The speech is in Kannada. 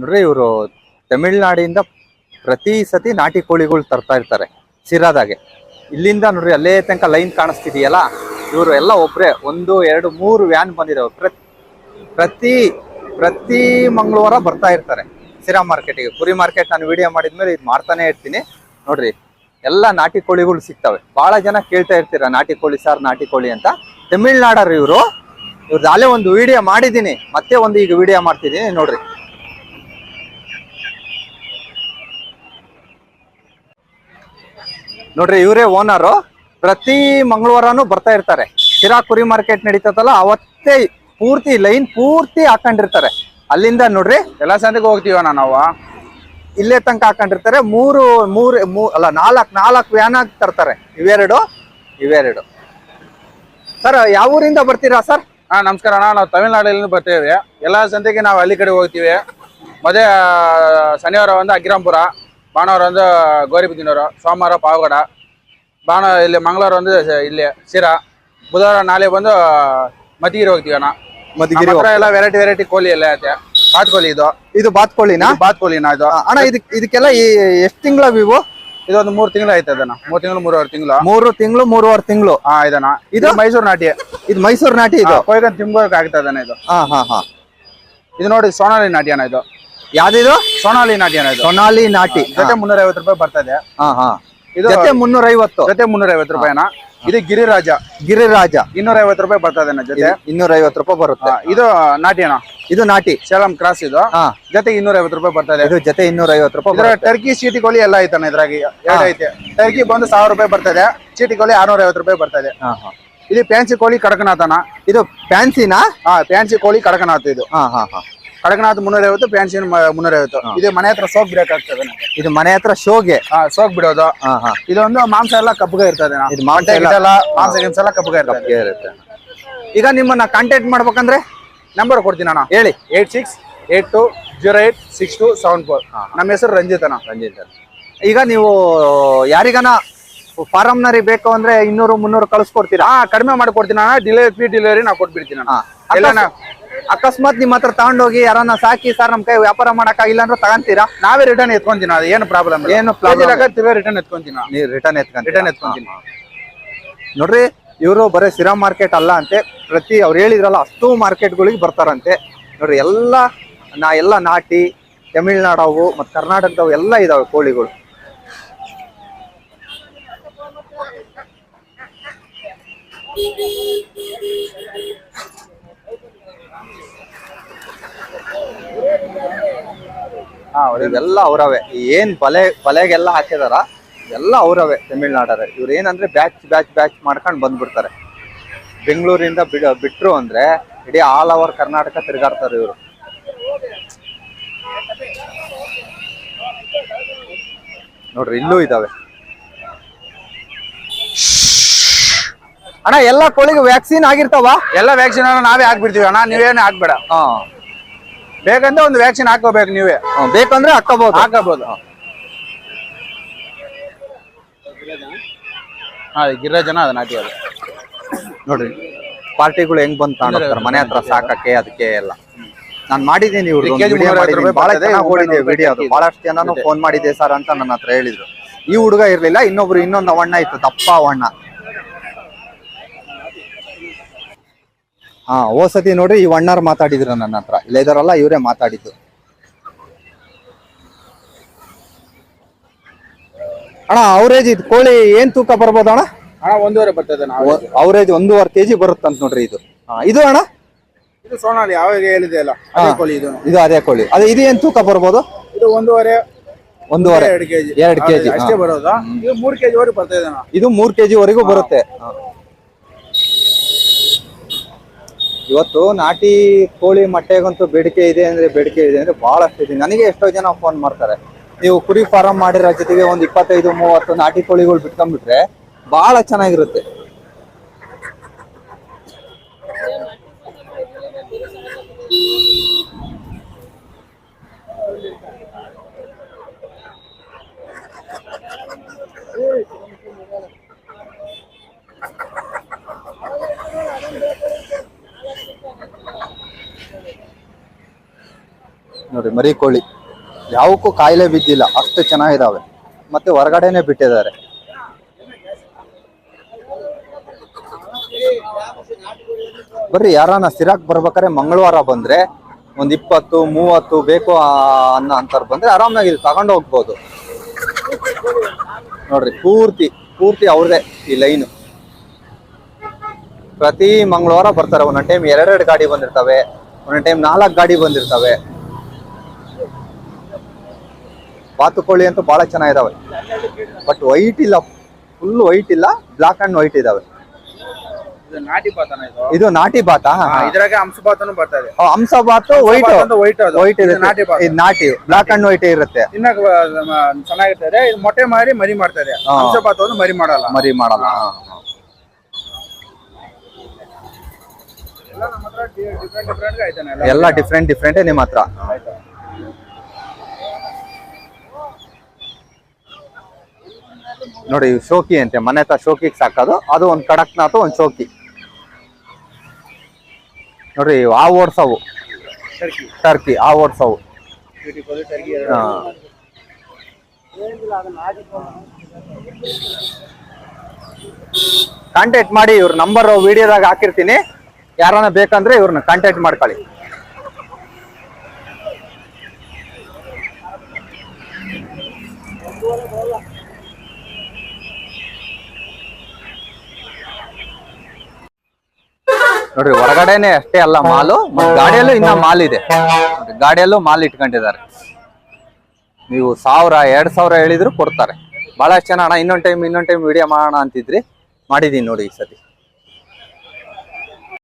ನೋಡ್ರಿ ಇವರು ತಮಿಳ್ನಾಡಿಂದ ಪ್ರತಿ ಸತಿ ನಾಟಿ ಕೋಳಿಗಳು ತರ್ತಾ ಇರ್ತಾರೆ, ಸಿರಾದಾಗೆ. ಇಲ್ಲಿಂದ ನೋಡ್ರಿ ಅಲ್ಲೇ ತನಕ ಲೈನ್ ಕಾಣಿಸ್ತಿದೆಯಲ್ಲ, ಇವರು ಎಲ್ಲ ಒಬ್ಬರೇ ಒಂದು, ಎರಡು, ಮೂರು ವ್ಯಾನ್ ಬಂದಿದಾವೆ. ಪ್ರತಿ ಪ್ರತಿ ಪ್ರತಿ ಮಂಗಳವಾರ ಬರ್ತಾ ಇರ್ತಾರೆ ಸಿರಾ ಮಾರ್ಕೆಟಿಗೆ. ಕುರಿ ಮಾರ್ಕೆಟ್ ನಾನು ವಿಡಿಯೋ ಮಾಡಿದ್ಮೇಲೆ ಇದು ಮಾಡ್ತಾನೆ ಇರ್ತೀನಿ. ನೋಡ್ರಿ, ಎಲ್ಲ ನಾಟಿ ಕೋಳಿಗಳು ಸಿಗ್ತವೆ. ಭಾಳ ಜನ ಕೇಳ್ತಾ ಇರ್ತೀರ, ನಾಟಿ ಕೋಳಿ ಸಾರ್, ನಾಟಿ ಕೋಳಿ ಅಂತ. ತಮಿಳ್ನಾಡರು ಇವರು ಇವ್ರದ್ದು ಅಲ್ಲೇ ಒಂದು ವಿಡಿಯೋ ಮಾಡಿದ್ದೀನಿ. ಮತ್ತೆ ಒಂದು ಈಗ ವಿಡಿಯೋ ಮಾಡ್ತಿದ್ದೀನಿ, ನೋಡ್ರಿ. ನೋಡ್ರಿ, ಇವರೇ ಓನರು ಪ್ರತಿ ಮಂಗಳವಾರನೂ ಬರ್ತಾ ಇರ್ತಾರೆ. ಶಿರಾ ಕುರಿ ಮಾರ್ಕೆಟ್ ನಡೀತದಲ್ಲ ಅವತ್ತೇ ಪೂರ್ತಿ ಲೈನ್ ಪೂರ್ತಿ ಹಾಕೊಂಡಿರ್ತಾರೆ. ಅಲ್ಲಿಂದ ನೋಡ್ರಿ, ಎಲ್ಲ ಸಂದಿಗೆ ಹೋಗ್ತೀವಣ್ಣ ನಾವು. ಇಲ್ಲೇ ತನಕ ಹಾಕೊಂಡಿರ್ತಾರೆ. ಮೂರು ಮೂರು, ಮೂ, ಅಲ್ಲ, ನಾಲ್ಕು ನಾಲ್ಕು ವ್ಯಾನ್ ಆಗಿ ತರ್ತಾರೆ. ಇವೆರಡು ಇವೆರಡು. ಸರ್ ಯಾವ ಊರಿಂದ ಬರ್ತೀರಾ ಸರ್ ಹಾ, ನಮಸ್ಕಾರ ಅಣ್ಣ. ನಾವು ತಮಿಳ್ನಾಡಲ್ಲಿ ಬರ್ತೇವೆ. ಎಲ್ಲ ಸಂತೆಗೆ ನಾವು ಹಳ್ಳಿ ಕಡೆ ಹೋಗ್ತೀವಿ. ಮದೇ ಶನಿವಾರ ಒಂದು ಅಗ್ರಾಂಪುರ. ಭಾನುವಾರ ಒಂದು ಗೌರಿಬಿದ್ದಿನವರು ಸೋಮವಾರ ಪಾವಗಡ. ಬಾಣ ಇಲ್ಲಿ ಮಂಗಳವಾರ ಒಂದು ಇಲ್ಲಿ ಶಿರಾ. ಬುಧವಾರ ನಾಳೆ ಬಂದು ಮತಿಗಿರಿ ಹೋಗ್ತೀವಿ ಅಣ್ಣ. ಮಧುಗಿರಿ ಹತ್ರ ಎಲ್ಲ ವೆರೈಟಿ ವೆರೈಟಿ ಕೋಳಿ ಎಲ್ಲ ಐತೆ. ಬಾತ್ಕೋಳಿ ಇದು. ಇದು ಬಾತ್ಕೋಳಿನಾ? ಕೋಳಿ ಬಾತ್ಕೋಳಿನ ಇದು. ಅಣ್ಣ ಇದಕ್ ಇದಕ್ಕೆಲ್ಲ ಎಷ್ಟು ತಿಂಗಳ ಇವು? ಇದೊಂದು ಮೂರು ತಿಂಗಳು ಐತೆ ಅದನ್ನ ಮೂರು ತಿಂಗಳು ಮೂರುವರೆ ತಿಂಗಳು. ಮೂರು ತಿಂಗಳು ಮೂರುವರೆ ತಿಂಗಳು. ಹಾ ಇದನ್ನ ಇದು? ಮೈಸೂರು ನಾಟಿ. ಇದು ಮೈಸೂರು ನಾಟಿ ಇದು? ಕೊಯ್ಕೊಂಡು ತಿಂಬೋಕ್ ಆಗ್ತದ ಇದು. ಹಾ ಹಾ ಹಾ. ಇದು ನೋಡಿ ಸೋನಾಲಿ ನಾಟಿ ಅಣ್ಣ ಇದು. ಯಾವ್ದಿದು? ಸೋನಾಲಿ ನಾಟಿ ಇದು. ಸೊನಾಲಿ ನಾಟಿ. ಜೊತೆ ಮುನ್ನೂರ ಐವತ್ತು ರೂಪಾಯಿ ಬರ್ತದೆ ಹಾ ಹಾ. ಇದು ಜೊತೆ ಮುನ್ನೂರ ಐವತ್ತು ಜೊತೆ ಮುನ್ನೂರ ಐವತ್ತು ರೂಪಾಯಿನ ಇದು ಗಿರಿರಾಜ. ಗಿರಿರಾಜ. ಇನ್ನೂರ ಐವತ್ತು ರೂಪಾಯಿ ಬರ್ತದೆ ಇದೆ ಜೊತೆ. ಇನ್ನೂರ ಐವತ್ತು ರೂಪಾಯಿ ಬರುತ್ತೆ. ಇದು ನಾಟಿ ಅಣ್ಣ. ಇದು ನಾಟಿ. ಸೇಲಂ ಕ್ರಾಸ್ ಇದು. ಜೊತೆ ಇನ್ನೂರ ಐವತ್ತು ರೂಪಾಯಿ ಬರ್ತದೆ ಇದು. ಜೊತೆ ಇನ್ನೂರ ಐವತ್ತು ರೂಪಾಯಿ ಇದ್ರ ಟರ್ಕಿ ಚೀಟಿ ಕೋಳಿ ಎಲ್ಲ ಐತಣ್ಣ ಇದ್ರಾಗಿ. ಐತೆ. ಟರ್ಕಿ ಬಂದು ಸಾವಿರ ರೂಪಾಯಿ ಬರ್ತದೆ ಚೀಟಿ ಕೋಳಿ ಆರ್ನೂರ ಐವತ್ತು ರೂಪಾಯಿ ಬರ್ತದೆ ಹಾ ಹಾ. ಇದು ಫ್ಯಾನ್ಸಿ ಕೋಳಿ ಕಡಕನಾಥನ ಇದು ಫ್ಯಾನ್ಸಿನಾ ಹಾ ಫ್ಯಾನ್ಸಿ ಕೋಳಿ ಕಡಕನಾಥ ಇದು. ಹಾ ಹಾ ಹಾ. ಕಡಕನಾಥ್ ಮುನ್ನೂರ ಐವತ್ತು ಫ್ಯಾನ್ಸಿ ಮುನ್ನೂರ ಐವತ್ತು ಇದು ಮನೆ ಹತ್ರ ಸೋಕ್ ಬ್ರೇಕ್ ಆಗ್ತದೆ ಇದು ಮನೆ ಹತ್ರ ಶೋಗೆ? ಹಾ ಸೋಕ್ ಬಿಡೋದು. ಹಾ ಹಾ. ಇದೊಂದು ಮಾಂಸ ಎಲ್ಲ ಕಪ್ಪಗೆ ಇರ್ತದೆ ಅಣ್ಣ. ಇದು ಮಾಂಸ ಮೊಟ್ಟೆ ಎಲ್ಲ- ಗಿಟ್ಟೆಲ್ಲ ಮಾಂಸ ಗಿಂಸ ಎಲ್ಲ ಕಪ್ಪಗೆ ಇರ್ತದೆ. ಕಪ್ಗೆ ಇರುತ್ತೆ. ಈಗ ನಿಮ್ಮನ್ನ ಕಾಂಟ್ಯಾಕ್ಟ್ ಮಾಡ್ಬೇಕಂದ್ರೆ ನಂಬರ್ ಕೊಡ್ತೀನಿ ಅಣ್ಣ ಹೇಳಿ. Eight six eight two zero eight six two seven four. ನಮ್ಮ ಹೆಸರು ರಂಜಿತ್ ಅಣ್ಣ. ರಂಜಿತ್. ಈಗ ನೀವು ಯಾರಿಗಾನ ಫಾರಮ್ನರಿ ಬೇಕು ಅಂದ್ರೆ ಇನ್ನೂರು ಮುನ್ನೂರು ಕಳಿಸ್ಕೊಡ್ತೀರಾ? ಹಾ ಕಡಿಮೆ ಮಾಡಿ ಕೊಡ್ತೀನಿ ಅಣ್ಣ. ಡಿಲಿವರಿ ಫ್ರೀ ಡೆಲಿವರಿ ನಾವು ಕೊಟ್ಬಿಡ್ತೀನಿ ಅಣ್ಣ. ಹಾ. ಎಲ್ಲ ನಾ- ಅಕಸ್ಮಾತ್ ನಿಮ್ಮ ಹತ್ರ ತಗೊಂಡೋಗಿ ಯಾರನ್ನ ಸಾಕಿ ಸರ್ ನಮ್ ಕೈ ವ್ಯಾಪಾರ ಮಾಡಕ್ಕಾಗಿಲ್ಲ ಅಂದ್ರೆ ತಗೊಂತೀರಾ? ನಾವೇ ರಿಟರ್ನ್ ಎತ್ಕೊಂತೀನಿ? ಅದು ಏನು ಪ್ರಾಬ್ಲಮ್ ಏನು ರಿಟರ್ನ್ ಎತ್ಕೊಂತೀನಿ. ನೀವು ರಿಟರ್ನ್ ಎತ್ಕೊಂಡ್ ರಿಟರ್ನ್ ಎತ್ಕೊಂತೀನಿ? ನೋಡ್ರಿ ಇವರು ಬರೀ ಸಿರಾ ಮಾರ್ಕೆಟ್ ಅಲ್ಲ ಅಂತೆ. ಪ್ರತಿ ಅವ್ರು ಹೇಳಿದ್ರಲ್ಲ ಅಷ್ಟು ಮಾರ್ಕೆಟ್ಗಳಿಗೆ ಬರ್ತಾರಂತೆ. ನೋಡ್ರಿ ಎಲ್ಲ ನಾ ಎಲ್ಲ ನಾಟಿ ತಮಿಳ್ನಾಡವು ಮತ್ತು ಕರ್ನಾಟಕದವು ಎಲ್ಲ ಇದಾವೆ ಕೋಳಿಗಳು. ಹಾ ಇವೆಲ್ಲ ಅವರವೇ. ಏನ್ ಬಲೆ ಬಲೆಗೆಲ್ಲ ಹಾಕಿದಾರ ಎಲ್ಲ ಅವರವೇ ತಮಿಳ್ನಾಡರೇ ಇವ್ರು ಏನಂದ್ರೆ ಬ್ಯಾಚ್ ಬ್ಯಾಚ್ ಬ್ಯಾಚ್ ಮಾಡ್ಕೊಂಡು ಬಂದ್ಬಿಡ್ತಾರೆ. ಬೆಂಗಳೂರಿಂದ ಬಿಡ ಬಿಟ್ರು ಅಂದ್ರೆ ಇಡೀ ಆಲ್ ಓವರ್ ಕರ್ನಾಟಕ ತಿರುಗಾಡ್ತಾರೆ ಇವರು. ನೋಡ್ರಿ ಇಲ್ಲೂ ಇದಾವೆ. ಅಣ್ಣ ಎಲ್ಲ ಕೋಳಿಗೆ ವ್ಯಾಕ್ಸಿನ್ ಆಗಿರ್ತಾವ? ಎಲ್ಲ ವ್ಯಾಕ್ಸಿನ್ ನಾವೇ ಹಾಕ್ಬಿಡ್ತೀವಿ ಅಣ್ಣ. ನೀವೇನು ಹಾಕ್ಬೇಡ. ಹಾ. ಬೇಕಂದ್ರೆ ಒಂದು ವ್ಯಾಕ್ಸಿನ್ ಹಾಕೋಬೇಕು ನೀವೇ. ಹ್ಮ್, ಬೇಕಂದ್ರೆ ಹಾಕೋಬಹುದು ಹಾಕಬಹುದು ಹಾ ಗಿರಿರಾಜನ ಅದ ನಾಟಿ ಅದು. ನೋಡ್ರಿ ಪಾರ್ಟಿಗಳು ಹೆಂಗ್ ಬಂದ್ ತಗೊಂಡೋಗ್ತಾರೆ ಮನೆ ಹತ್ರ ಸಾಕಕ್ಕೆ ಅದಕ್ಕೆ ಎಲ್ಲ. ನಾನ್ ಮಾಡಿದ್ದೀನಿ ಇವ್ರು ಇದಕ್ಕೆ ವಿಡಿಯೋ ಮುನ್ನೂರೈವತ್ತು ರೂಪಾಯಿ ಬಹಳ ಬರ್ತದೆ, ಚೆನ್ನಾಗಿ ಓಡಿದೆ ಒಂಬೈನೂರು ವಿಡಿಯೋ ಅದು. ರೂಪಾಯಿ ಬಹಳಷ್ಟು ಜನನು ಫೋನ್ ಮಾಡಿದೆ ಸರ್ ಅಂತ ನನ್ನ ಹತ್ರ ಹೇಳಿದ್ರು. ಈ ಹುಡುಗ ಇರ್ಲಿಲ್ಲ ಇನ್ನೊಬ್ರು ಇನ್ನೊಂದು ಅವಣ್ಣ ಇತ್ತು ದಪ್ಪ ಅವಣ್ಣ ಹಾ ಹೋಸತಿ ಸತಿ ನೋಡ್ರಿ ಈ ಅಣ್ಣಾರ್ ಮಾತಾಡಿದ್ರು ನನ್ನ ಹತ್ರ. ಇಲ್ಲ ಇದಾರಲ್ಲ ಇವರೇ ಮಾತಾಡಿದ್ದು. ಅಣ್ಣ ಅವರೇಜ್ ಇದು ಕೋಳಿ ಏನ್ ತೂಕ ಬರ್ಬೋದು ಅಣ್ಣ? ಅಣ್ಣ ಒಂದೂವರೆ ಬರ್ತದೆ ನಾವು. ಅವರೇಜ್ ಒಂದೂವರೆ ಕೆಜಿ ಬರುತ್ತಂತ ನೋಡ್ರಿ ಇದು. ಹಾ, ಇದು ಅಣ್ಣ? ಇದು ಸೋನಾಲಿ ಯಾವಾಗ ಹೇಳಿದೆ ಅಲ್ಲ? ಅದೇ ಕೋಳಿ ಇದು. ಇದು ಅದೇ ಕೋಳಿ. ಅದೇ ಇದು ಏನ್ ತೂಕ ಬರ್ಬೋದು? ಇದು ಒಂದೂವರೆ ಒಂದೂವರೆ. ಎರಡು ಕೆಜಿ ಎರಡು ಕೆಜಿ ಅಷ್ಟೇ ಬರೋದು? ಇದು ಮೂರು ಕೆಜಿ ವರೆಗೆ ಬರ್ತದೆ ಅಣ್ಣ. ಇದು ಮೂರ್ ಕೆಜಿ ವರೆಗೂ ಬರುತ್ತೆ. ಇವತ್ತು ನಾಟಿ ಕೋಳಿ ಮೊಟ್ಟೆಗಂತೂ ಬೇಡಿಕೆ ಇದೆ ಅಂದ್ರೆ ಬೇಡಿಕೆ ಇದೆ ಅಂದ್ರೆ ಬಹಳಷ್ಟು ಇದೆ. ನನಗೆ ಎಷ್ಟೋ ಜನ ಫೋನ್ ಮಾಡ್ತಾರೆ. ನೀವು ಕುರಿ ಫಾರಂ ಮಾಡಿರೋ ಜೊತೆಗೆ ಒಂದು ಇಪ್ಪತ್ತೈದು, ಮೂವತ್ತು ನಾಟಿ ಕೋಳಿಗಳು ಬಿಟ್ಕೊಂಡ್ಬಿಟ್ರೆ ಬಹಳ ಚೆನ್ನಾಗಿರುತ್ತೆ. ನೋಡಿ ಮರಿ ಕೋಳಿ ಯಾವಕ್ಕೂ ಕಾಯಿಲೆ ಬಿದ್ದಿಲ್ಲ, ಅಷ್ಟು ಚೆನ್ನಾಗಿದಾವೆ. ಮತ್ತೆ ಹೊರಗಡೆನೆ ಬಿಟ್ಟಿದ್ದಾರೆ. ಬರ್ರಿ, ಯಾರನ್ನ ಸಿರಾಕ್ ಬರ್ಬೇಕಾದ್ರೆ ಮಂಗಳವಾರ ಬಂದ್ರೆ, ಒಂದ್ ಇಪ್ಪತ್ತು, ಮೂವತ್ತು ಬೇಕು ಅನ್ನ ಅಂತಾರೆ ಬಂದ್ರೆ ಆರಾಮಾಗಿ ತಗೊಂಡು ಹೋಗ್ಬೋದು. ನೋಡ್ರಿ, ಪೂರ್ತಿ ಪೂರ್ತಿ ಅವ್ರದೇ ಈ ಲೈನು. ಪ್ರತಿ ಮಂಗಳವಾರ ಬರ್ತಾರೆ. ಒಂದೊಂದು ಟೈಮ್ ಎರಡೆರಡು ಗಾಡಿ ಬಂದಿರ್ತವೆ, ಒಂದೊಂದು ಟೈಮ್ ನಾಲ್ಕು ಗಾಡಿ ಬಂದಿರ್ತವೆ. ಬಾತುಕೋಳಿ ಅಂತೂ ಬಹಳ ಚೆನ್ನಾಗಿದಾವೆ. ಬಟ್ ವೈಟ್ ಇಲ್ಲ ಫುಲ್ ವೈಟ್ ಇಲ್ಲ ಬ್ಲಾಕ್ ಅಂಡ್ ವೈಟ್ ಇದಾವೆ. ಇದು ನಾಟಿ ಬಾತ ಇದು? ಇದು ನಾಟಿ ಬಾತಾ ಹಾ, ಇದ್ರಾಗೆ ಹಂಸ ಬಾತನು ಬರ್ತದೆ ಆ, ಹಂಸ ಬಾತು ವೈಟ್ ವೈಟ್ ವೈಟ್ ಇದು ನಾಟಿ ಇದು ನಾಟಿ ಬ್ಲಾಕ್ ಅಂಡ್ ವೈಟ್ ಇರುತ್ತೆ. ತಿನ್ನಕ್ ಚೆನ್ನಾಗಿರ್ತದೆ ಇದು. ಮೊಟ್ಟೆ ಮಾರಿ ಮರಿ ಮಾಡ್ತಾರೆ. ಹಂಸ ಮರಿ ಮಾಡಲ್ಲ. ಮರಿ ಮಾಡಲ್ಲ ಎಲ್ಲ ಡಿಫ್ರೆಂಟ್ ಡಿಫ್ರೆಂಟ್ ನಿಮ್ಮ ಹತ್ರ. ನೋಡಿ ಶೋಕಿ ಅಂತೆ. ಮನೆ ಹತ್ರ ಶೋಕಿಗೆ ಸಾಕೋದು. ಅದು ಒಂದು ಕಡಕ್ನಾಥ ಒಂದು ಶೋಕಿ. ನೋಡ್ರಿ ಆ ಓಡ್ಸವು. ಟರ್ಕಿ ಆ ಓಡ್ಸವು. ಕಾಂಟ್ಯಾಕ್ಟ್ ಮಾಡಿ ಇವ್ರ ನಂಬರ್ ವಿಡಿಯೋದಾಗ ಹಾಕಿರ್ತೀನಿ. ಯಾರನ್ನ ಬೇಕಂದ್ರೆ ಇವ್ರನ್ನ ಕಾಂಟ್ಯಾಕ್ಟ್ ಮಾಡ್ಕೊಳ್ಳಿ. ಹೊರಗಡೆನೆ ಅಷ್ಟೇ ಅಲ್ಲ ಮಾಲು ಮತ್ತ್ ಗಾಡಿಯಲ್ಲೂ ಇನ್ನ ಮಾಲ್ ಇದೆ ಗಾಡಿಯಲ್ಲೂ ಮಾಲ್ ಇಟ್ಕೊಂಡಿದ್ದಾರೆ. ನೀವು ಸಾವಿರ ಎರಡ್ ಸಾವಿರ ಹೇಳಿದ್ರು ಕೊಡ್ತಾರೆ. ಬಹಳಷ್ಟು ಜನ ಅಣ್ಣ ಇನ್ನೊಂದ್ ಟೈಮ್ ಇನ್ನೊಂದ್ ಟೈಮ್ ವಿಡಿಯೋ ಮಾಡೋಣ ಅಂತಿದ್ರಿ. ಮಾಡಿದೀನಿ ನೋಡಿ ಈ ಸತಿ.